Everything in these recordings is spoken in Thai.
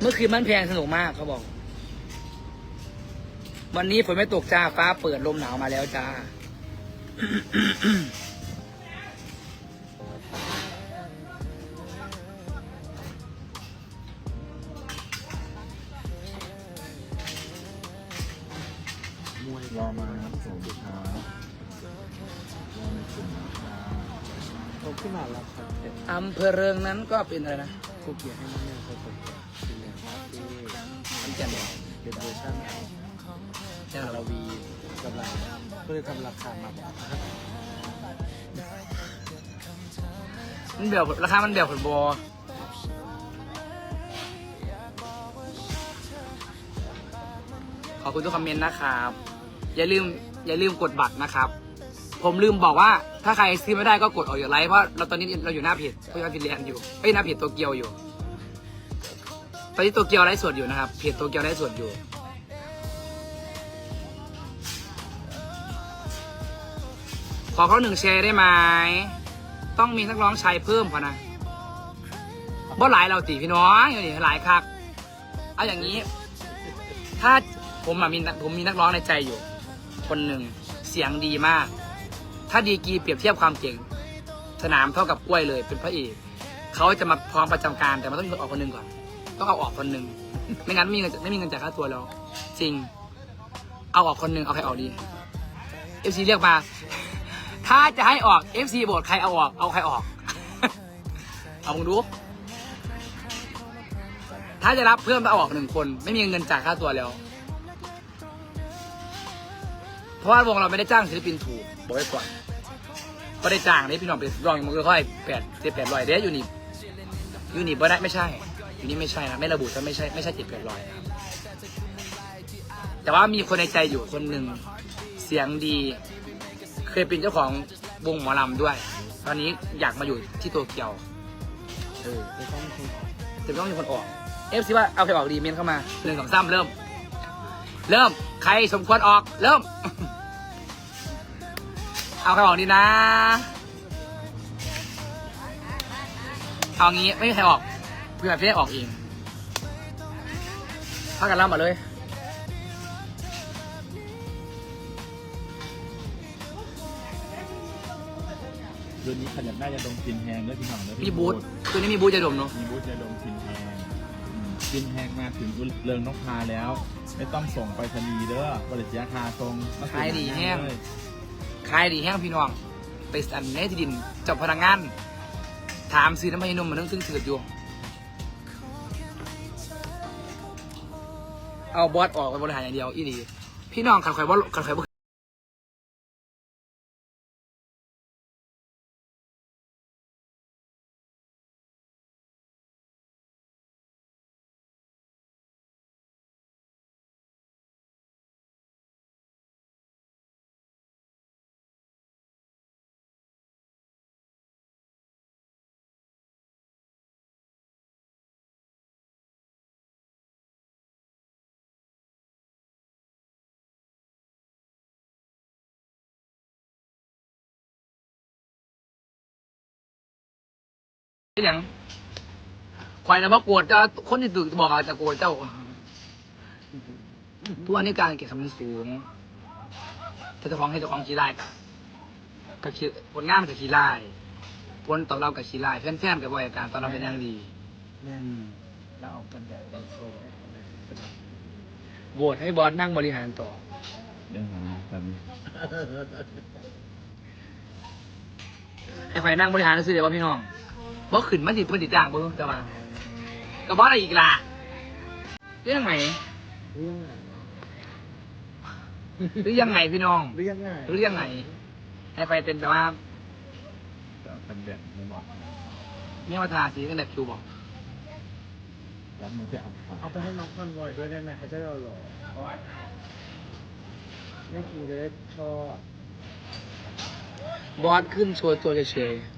เมื่อคืนมันแพงสนุกมากเขาบอก วันนี้ฝนไม่ตกจ้าฟ้าเปิดลมหนาวมาแล้วจ้า มวยรอมาครับสวัสดีครับรอในกลุ่มนะครับผมขึ้นมาแล้วครับเป็นอำเภอเริงนั้นก็เป็นอะไรนะคุกกี้ให้น้องแม่เขาเปิ แก่นเหรอเป็นเวอร์ชันของใช่เหรอลาวีกำลังก็เลยทำราคามาแบบมันแบบราคามันแบบผลบอขอบคุณทุกคอมเมนต์นะครับ อย่าลืมอย่าลืมกดบัตรนะครับ ผมลืมบอกว่าถ้าใครซื้อไม่ได้ก็กดออกจากไลฟ์เพราะเราตอนนี้เราอยู่หน้าเพจเพื่อนฟินแลนด์อยู่เอ้ยหน้าเพจโตเกียวอยู่ ตอนนี้โตเกียวไลฟ์สดอยู่นะครับเพจโตเกียวไลฟ์สดอยู่ ขอเขาหนึ่งแชร์ได้ไหมต้องมีนักร้องชายเพิ่มพอนะบ่หลายเราตีพี่น้องอยู่นี่หลายคักเอาอย่างนี้ ถ้าผมอะมีผมมีนักร้องในใจอยู่ คนหนึ่งเสียงดีมาก ถ้าดีกีเปรียบเทียบความเก่ง สนามเท่ากับกล้วยเลยเป็นพระเอกเขาจะมาพร้อมประจำการแต่มันต้องมีคนออกคนหนึ่งก่อน ต้องเอาออกคนหนึ่งไม่งั้นไม่มีเงินไม่มีเงินจ่ายค่าตัวแล้วจริง เอาออกคนหนึ่งเอาใครออกดีเอฟซีเรียกมา ถ้าจะให้ออก FC โบทใครเอาออก เอาใครออก เอามึงดู ถ้าจะรับเพิ่มต้องเอาออกหนึ่งคน ไม่มีเงินจ่ายค่าตัวแล้ว เพราะว่าวงเราไม่ได้จ้างศิลปินถูกบอกไว้ก่อนก็ได้จ้างได้พี่น้องไปลองมันก็ค่อยแปดเจ็ดแปดร้อยเด้อยู่นี่อยู่นี่บ่ได้ไม่ใช่ อยู่นี่ไม่ใช่นะไม่ระบุจะไม่ใช่ไม่ใช่เจ็ดแปดรอยนะครับ แต่ว่ามีคนในใจอยู่คนหนึ่งเสียงดี เคยเป็นเจ้าของวงหมอลำด้วย ตอนนี้อยากมาอยู่ที่โตเกียวเออไม่ต้องมีคนออกต้องมีคนออกเอฟซีว่าเอาใครออกดีเมนเข้ามาหนึ่งสองสามเริ่ม เริ่มใครสมควรออก เริ่ม เอาใครออกดีนะ เอางี้ไม่มีใครออก พื่อนพี่ได้ออกเองพักกันล่ำมาเลยเดือนนี้ขยันน่าจะลงกินแฮงด้วยพี่น้องด้วยมีบูธคืนนี้มีบูธจะดมเนาะมีบูธจะลงกินแฮงอืมกินแฮงมาถึงเริงนกพาแล้ว ไม่ต้องส่งไปรษณีย์เด้อบริจาคาตรงมาส่งขายดีแห้งเลยขายดีแห้งพี่น้อง ไปสันในที่ดินเจับพนักงาน ถามซื้อน้ำมันนมมันต้องซึ่งถืออยู่ เอาบอสออกไปบริหารอย่างเดียวอีดีพี่น้องขันข่อยบอขันข่อยบ่ อย่างข่อยนะบ่โกรธเจ้าคนที่ตื่นบอกอาจจะโกรธเจ้าทุกวันนี้การเก็บสำนักสูงถ้าเจ้าของให้เจ้าของขี้ไล่ก็ขี้ผลงานมันก็ขี้ไล่ผลตอบรับกับขี้ไล่แฟนๆกับบริการตอนรับเป็นอย่างดีแม่เราเอากันแบบเป็นโชว์โหวตให้บอสนั่งบริหารต่อเรื่องของแบบนี้ให้ใครนั่งบริหารซื้อเดี๋ยวว่าพี่น้อง บอสขึ้นมาสิเพื่อนติดจ้างบ่จะมากับบอสอะไรอีกล่ะเรื่องไหนเรื่องอะไรหรือยังไงพี่น้องเรื่องง่ายหรือยังไงให้ไปเป็นแบบว่าแต่เป็นแบบไม่เหมาะเมียมาทาสีกันแบบคิวบอกแล้วมันจะเอาเอาไปให้น้องคอนวอยด้วยได้ไหมเขาจะได้เอาหล่อแม่กินจะได้ชอบบอสขึ้นโชว์ตัวเฉยๆ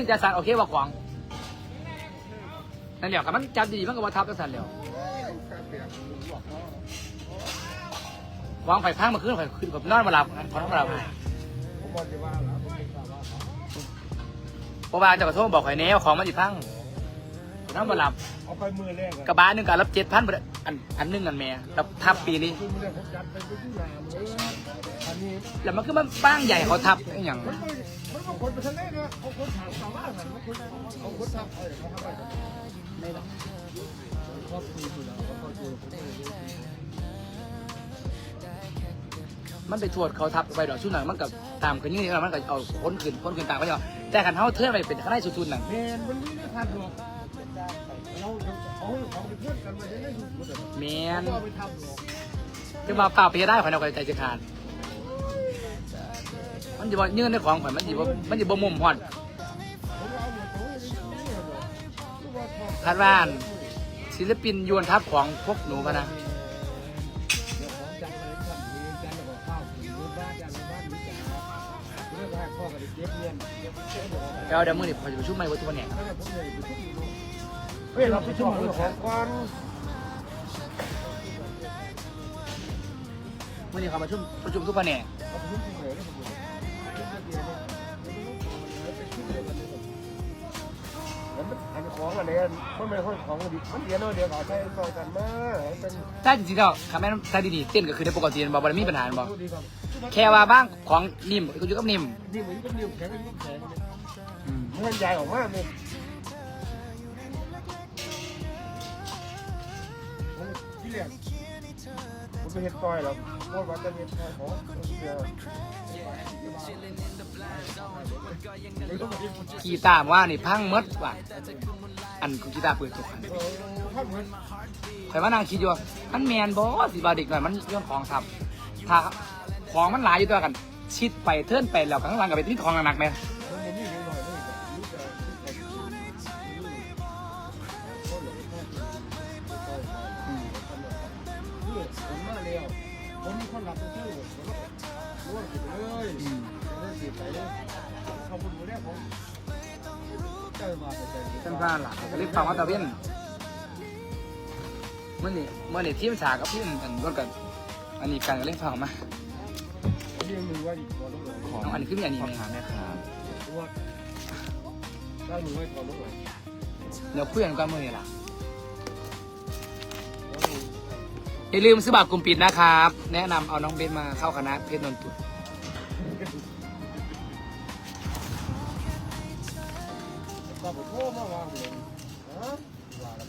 จะสั่นโอเคว่าขวางนั่นเดี๋ยวกับมันจับดีมันก็ว่าทับก็สั่นเดี๋ยวขวางไฟพังมาขึ้นไฟขึ้นกับนอนมาหลับขอนอนมาหลับผมบอกจะว่าแล้วผมไม่ทราบว่าเพราะว่าจะกระโทษบอกไฟแนวของมันจิพัง นอนมาหลับเอาไปมือแรกกระบะหนึ่งกับรับเจ็ดพันอันอันหนึ่งอันแม่รับทับปีนี้คือมือแรกผมจัดไปที่นามเลยอันนี้แล้วมันก็มันป้างใหญ่เขาทับอหย่างมันไม่มันก็คนไปทะเลนะเขาคนถามชาวบ้านนะเขาคนเขาคนทำอะไรเขาทำอะไรไม่หรอกครอบครัวอยู่แล้วเขาเจอผมไม่รู้มันไปทวดเขาทับไปดอกชุดหนังมันกับตามกันนี่แล้วมันก็เอาพ้นขึ้นพ้นขึ้นตามไปเอาแต่ขันเขาเทือนไปเป็นข้างในสุดๆหนังเมนมันไม่ได้ทันหรอก แมเลยนก็ไปทำหรอกคือมาเปล่าไปได้ข่อยเอาใจจะขาดมันจะบอกยื่นในของข่อยมันจะบ่มันจะบ่มุมหอดผมเอาหมหอกทุกวันพอคาดว่าศิลปินยวนทับของพวกหนูพะนะเดี๋ยวเลยครับมีจัดแล้วก็ข้าวกินมื้อบ้านจัดแล้วบ้านนี้จัดเรื่องแรกพ่อก็ได้เก็บเงินเก็บเก็บเงินแล้วเดี๋ยวมือนี้ข่อจะไปชุ่มไม้วัตถุวันเนี่ย ฮ้ยเราไปช่วยของก่อนมื่อนี้เขามาชุมประชุมทุกวันเนี่ยเราไปช่วยที่ไหนแล้วผมอันของอันนี้มันไม่ค่อยของดิมันเดียวน้อยเดียวก็ใช้ต่อกันมาเป็นถ้าจริงๆแล้วคำแม่นถ้าดีๆเต้นก็คือในปกติบอกว่ามีปัญหาบอกดีครับแค่ว่าบ้างของนิ่มก็อยู่กับนิ่มนี่มันก็นิ้วแข็งนิ้วแข็งอืมมันใหญ่ออกมาเลย เห็นต่อยแล้วพว่าว่าจะเห็นต่อยของเดียวกีตาร์ว่านี่พังหมดว่ะอันกีตาร์เปิดทุกอันข่อยว่านั่งคิดอยู่ว่ามันแมนบอสิบาเด็กหน่อยมันเรื่องของทับถ้าของมันหลายอยู่ตัวกัน ชิดไปเทิร์นไปแล้วข้างหลังกับไปที่ของหนักๆไหม เจอมาใจดีท่านพระหลักก็เรียกฟังว่าตะเวนเมื่อนี่เมื่อนี่ทีมฉากกับทีมอันรถกัน อันนี้การก็เล่นฟังมาเรื่องมือว่าอีกพอรู้เลยน้องอันนี้คือมีอันนี้พ่อไหมค้าแม่ค้าว่าได้มือไว้พอรู้เลยเดี๋ยวคุยกันก่อนเมื่อนี่ล่ะอย่าลืมซื้อบัตรกลุ่มปิดนะครับ แนะนำเอาน้องเบนมาเข้าคณะเพชรนนทุ ก็ผมโทษมาวางเลยฮะว่าแล้ว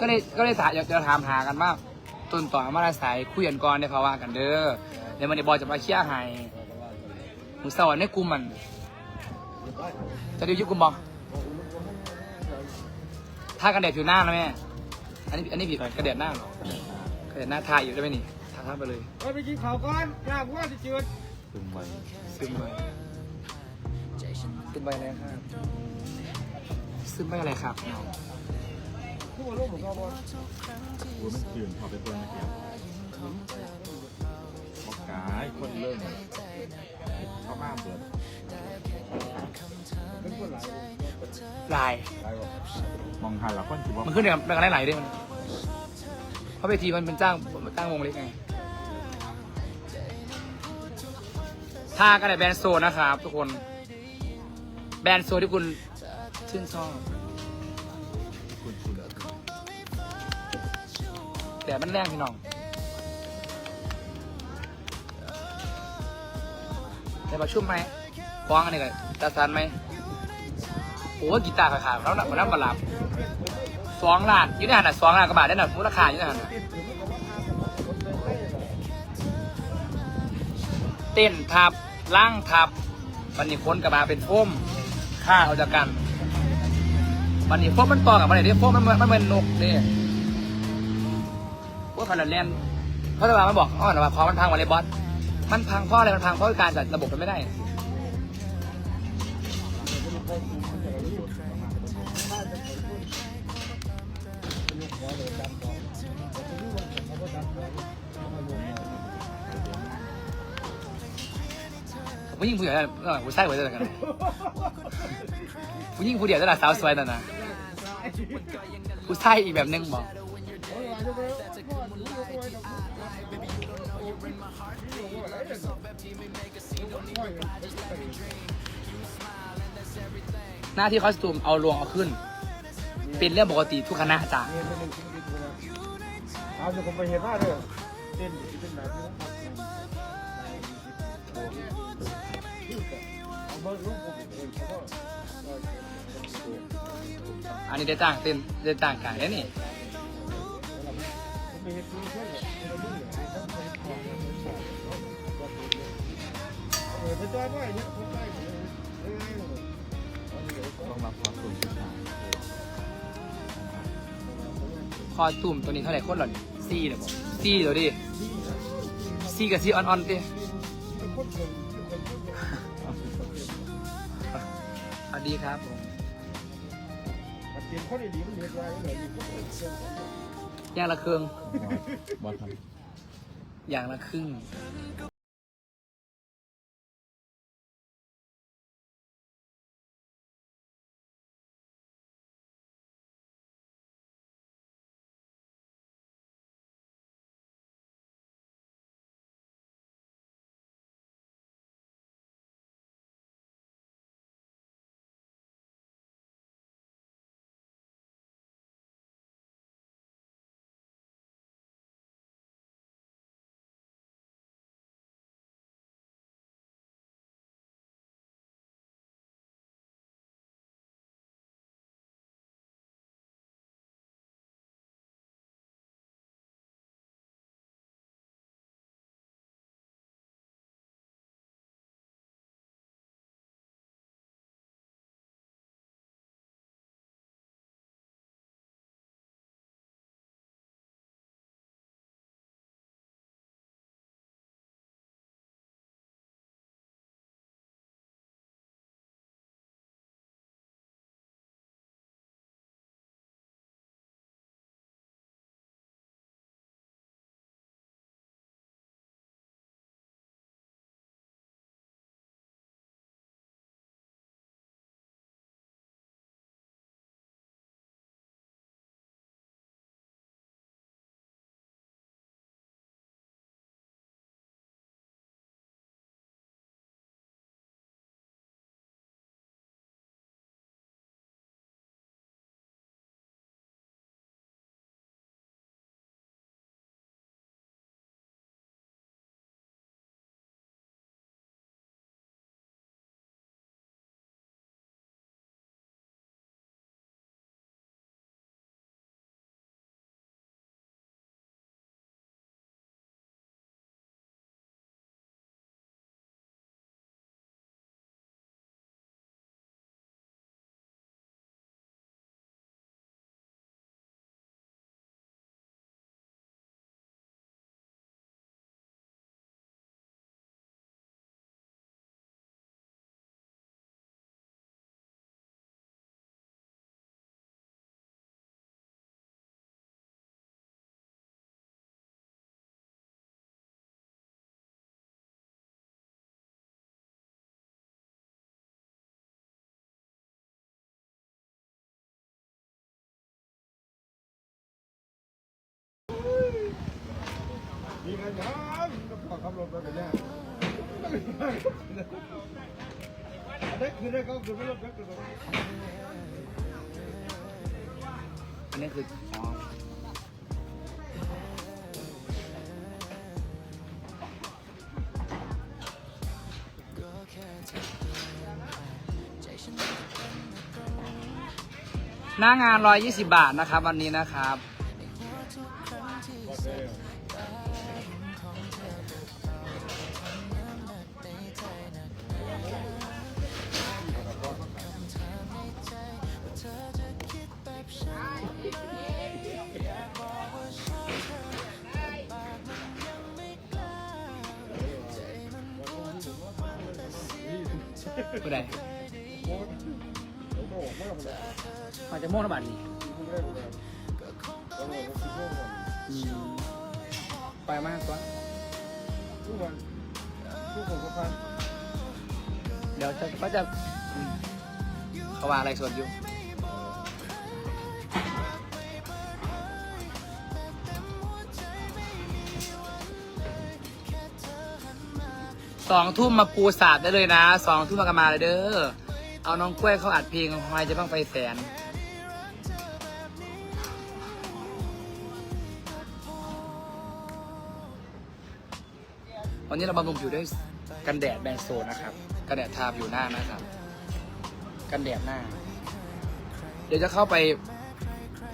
ก็เลยก็เลยถามอยากจะถามหากันว่าต้นต่อมาได้สายคุยกันก่อนได้ภาวะกันเด้อเดี๋ยวมันในบอยจะมาเคลียร์ให้หนูสอนในกลุ่มมัน จะดูยุคกลุ่มบอถ้ากันแดดผิวหน้านะแม่อันนี้อันนี้ผิดกระเด็ดหน้าเหรอกระเด็ดหน้าทาอยู่ได้ไหมนี่ทาทาไปเลยไปกินข้าวก่อนกล้าพูดว่าจะจืดตึงไว้ซึมไปซึมไปอะไรครับ ซึมไปอะไรครับพูดว่าลูกผมก็บอกโอ้ยมันตื่นพอไปเบิ่งเดียวบอกกายคนเริ่มเข้ามาเบิดเป็นคนหลายลาย มองหันแล้วคนถือว่ามันขึ้นกับเป็นกันหลายด้วยมันเพราะเวทีมันเป็นจ้างจ้างวงเล็กไงท่ากันในแบรนด์โซนะครับทุกคน แบรนด์โซที่คุณ ชื่นชอบคุณคุณแต่มันแรงพี่น้อง แต่มาชุ่มไหมฟ้องอันนี้กันตาซันไหมโอ้กีตาร์ขาดแล้วนักกว่าน้ำบาลาบสองล้านยี่ในหันน่ะสองล้านกว่าบาทได้หน่ะมูลค่ายู่ในหันเต้นทับล่างทับวันนี้ค้นกับาเป็นโฟมค่าเอาจากกัน วันนี้โฟมมันต่อกับมันไหนเนี่ยโฟมมันมันเป็นนกเนี่ยว่าขนาดเล่นเพราะตลามันบอกอ๋อแต่ว่าพอมันพังวันเลยบอสมันพังเพราะอะไรมันพังเพราะการจัดระบบมันไม่ได้ผมยิ่งผู้ใหญ่ได้ผมใส่ไว้ได้กันผู้หญิงผู้เดียวตลาดสาวสวยนั่นนะ ผู้ชายอีกแบบหนึงบอกหน้าที่คอสตูมเอาลวงเอาขึ้น เป็นเรื่องปกติทุกคณะจ้ะเอาจะผมไปเห็นว่าเด้อเต้นเป็นแบบนี้เอาเบอร์ลูกผมเองเขาก็ อันนี้ได้ต่างเต้นได้ต่างกันแล้วนี่นี่คอตุ่มตัวนี้เท่าไหร่โคตรหล่อนซี่เลยบอกซี่เดี๋ยวดิซี่กับซี่อ่อนๆดิสวัสดีครับผม เตรียมข้อดีๆมันเรียนไว้เลยมีข้อดีเชื่อมอย่างละครึ่งบอลทอย่างละครึ่ง มีกันยังก็ขับรถไปกันเนี่ยได้คือได้ก็คือไม่รถก็คืออันนี้คืออ๋อหน้างาน 120 บาทนะครับ วันนี้นะครับ ผู้ใดมาจะโม่งระบาดนี่อืม ไปมากกว่าทุกวันทุกคนก็พันเดี๋ยวจะก็จะอืมเขาว่าอะไรส่วนอยู่สองทุ่มมาปูสาดได้เลยนะสองทุ่มมากนมาเลยเด้อเอาน้องกล้วยเขาอัดเพลงหอยจะบ้างไฟแสน นนี้เราบำรุงผิวด้วยกันแดดแบรนโซนนะครับ กันแดดทาผิวหน้านะครับ กันแดดหน้า เดี๋ยวจะเข้าไป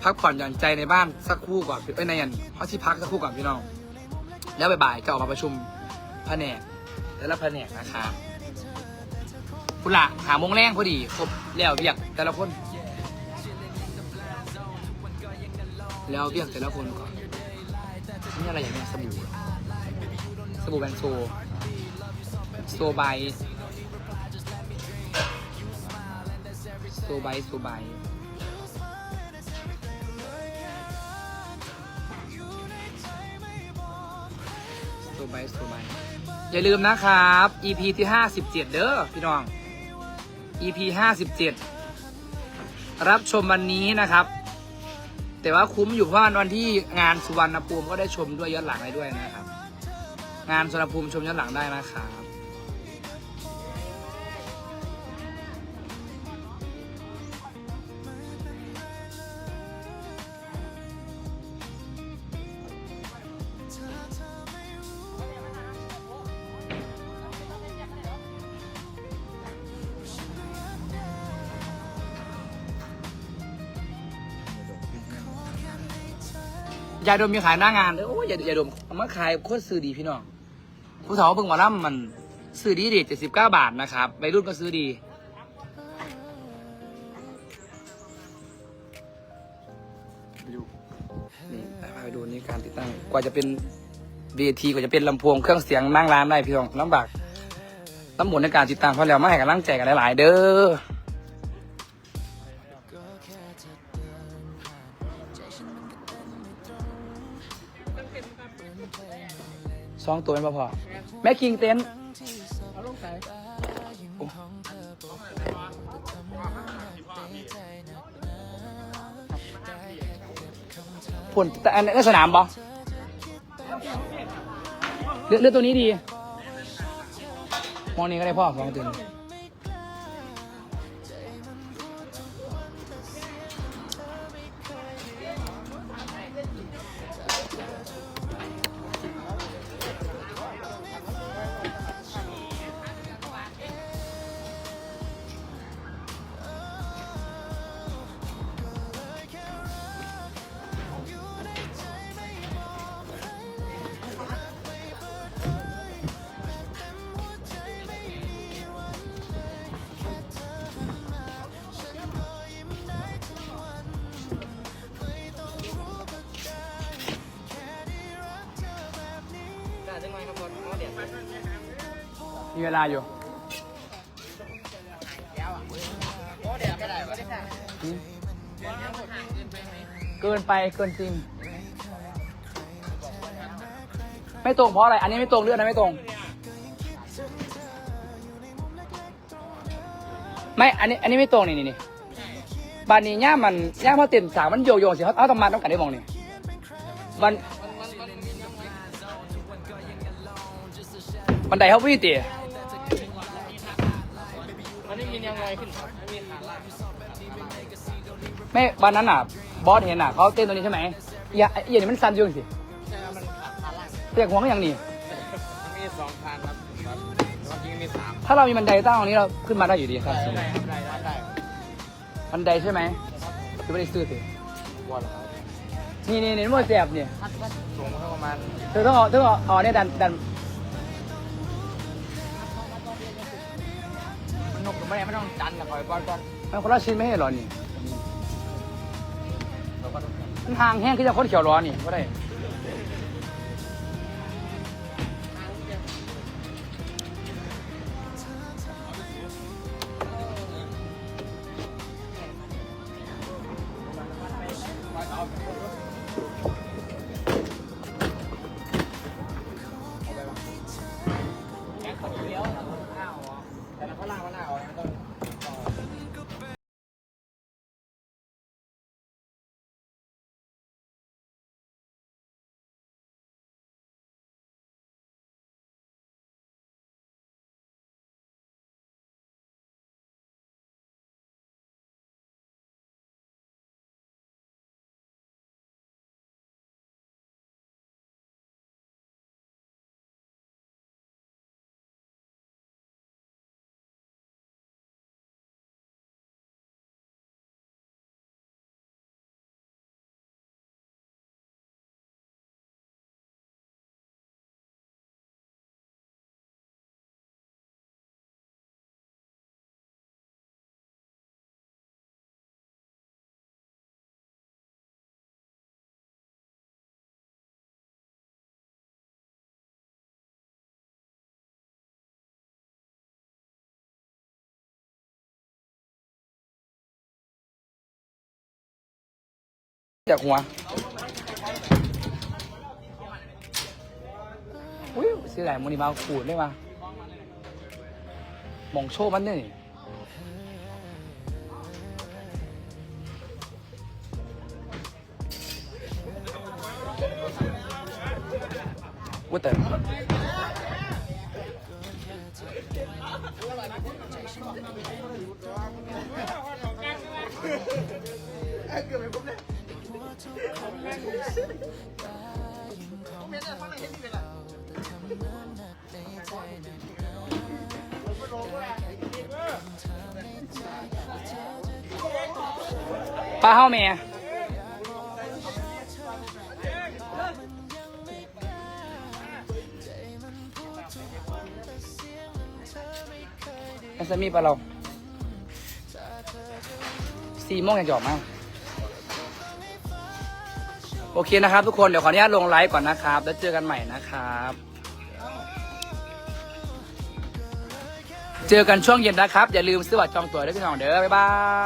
พักผ่อนหย่อนใจในบ้านสักครู่ก่อนเอ้ยในยันพราะที่พักสักครู่ก่อนพี่น้อง แล้วบ่ายๆจะออกมาประชุมแผนกแต่ละแผนกนะครับคุณละหามงแรงพอดีครบแล้วเรียกแต่ละคน แล้วเรียกแต่ละคนก่อนนี่อะไรอย่างเงี้ยสบู่ สบู่แบนโซโซไบโซไบโซไบโซไบโซไบอย่าลืมนะครับ EP ที่ 57 เด้อพี่น้อง EP 57 รับชมวันนี้นะครับ แต่ว่าคุ้มอยู่เพราะวันที่งานสุวรรณภูมิก็ได้ชมด้วยย้อนหลังได้ด้วยนะครับ งานสวนภูมิชมย้อนหลังได้นะครับ ยาดมมีขายหน้างานเลยโอ้ยยายาดมเอามาขายโคตรซื้อดีพี่น้อง ผู้สาวเพิ่งมาล่ำมันซื้อดีดีเจ็ดสิบเก้าบาทนะครับวัยรุ่นก็ซื้อดีไปดูนี่พาไปดูนี่การติดตั้ง กว่าจะเป็นเวทีกว่าจะเป็นลำโพงเครื่องเสียงนั่งร้านได้พี่น้องลำบากลำบนในการติดตั้งเพราะแล้วไม่ให้กำลังใจกันหลาย ๆ เด้อสองตัวเป็นพอพอ แม่คิงเต็นท์เอาลงใส่ฝุ่นแต่อันนี้สนามบอเลือกเลือกตัวนี้ดี มองนี้ก็ได้พ่อสองตัวนี้ มีเวลาอยู่หืมเกินไปเกินจริง ไม่ตรงเพราะอะไร อันนี้ไม่ตรงเลื่อนนะไม่ตรง ไม่อันนี้อันนี้ไม่ตรงนี่นี่นี่บานนี้ย่ามันย่าพอเต็มสามมันโยโย่สิเขาเอาต้องมาต้องกันได้มองนี่บันบันไดเขาวิ่งตี มันไม่มียังไงขึ้นไม่มีขาลากไม่วันนั้นอะ บอสเห็นอะเขาเต้นตัวนี้ใช่ไหมอย่าอย่านี่มันสั่นอยู่สิใช่มันขาขาลากเรียกหัวก็อย่างนี้มันมีสองคันครับครับความจริงมีสามถ้าเรามีบันไดตั้งตรงนี้เราขึ้นมาได้อยู่ดีครับได้ได้ได้ได้บันไดใช่ไหมคือไม่ได้ซื้อสิบอลครับนี่นี่นี่มันแสบเนี่ยสูงประมาณเธอต้องเอาเธอต้องเอาเอาเนี่ยดันดัน ไม่ได้ไม่ต้องดันนะคอยบอลก่อนมันคนละชิ้นไม่ให้เหรอนี่เราก็ต้องมันห่างแห้งคือจะคนเขียวร้อนนี่ก็ได้ จากหัวอุ้ยซื้อไหนมูนี่มาขูดได้ปะมองโชว์มันนี่อุ้ยแต่ปล ปลาเฮ้าแม่แอสมีปลาเราสี่โมงยังจะออกมา โอเคนะครับ ทุกคนเดี๋ยวขออนุญาตลงไลฟ์ก่อนนะครับ แล้วเจอกันใหม่นะครับ เจอกันช่วงเย็นนะครับ อย่าลืมซื้อบัตรจองตั๋วด้วยพี่น้องเด้อบ๊ายบาย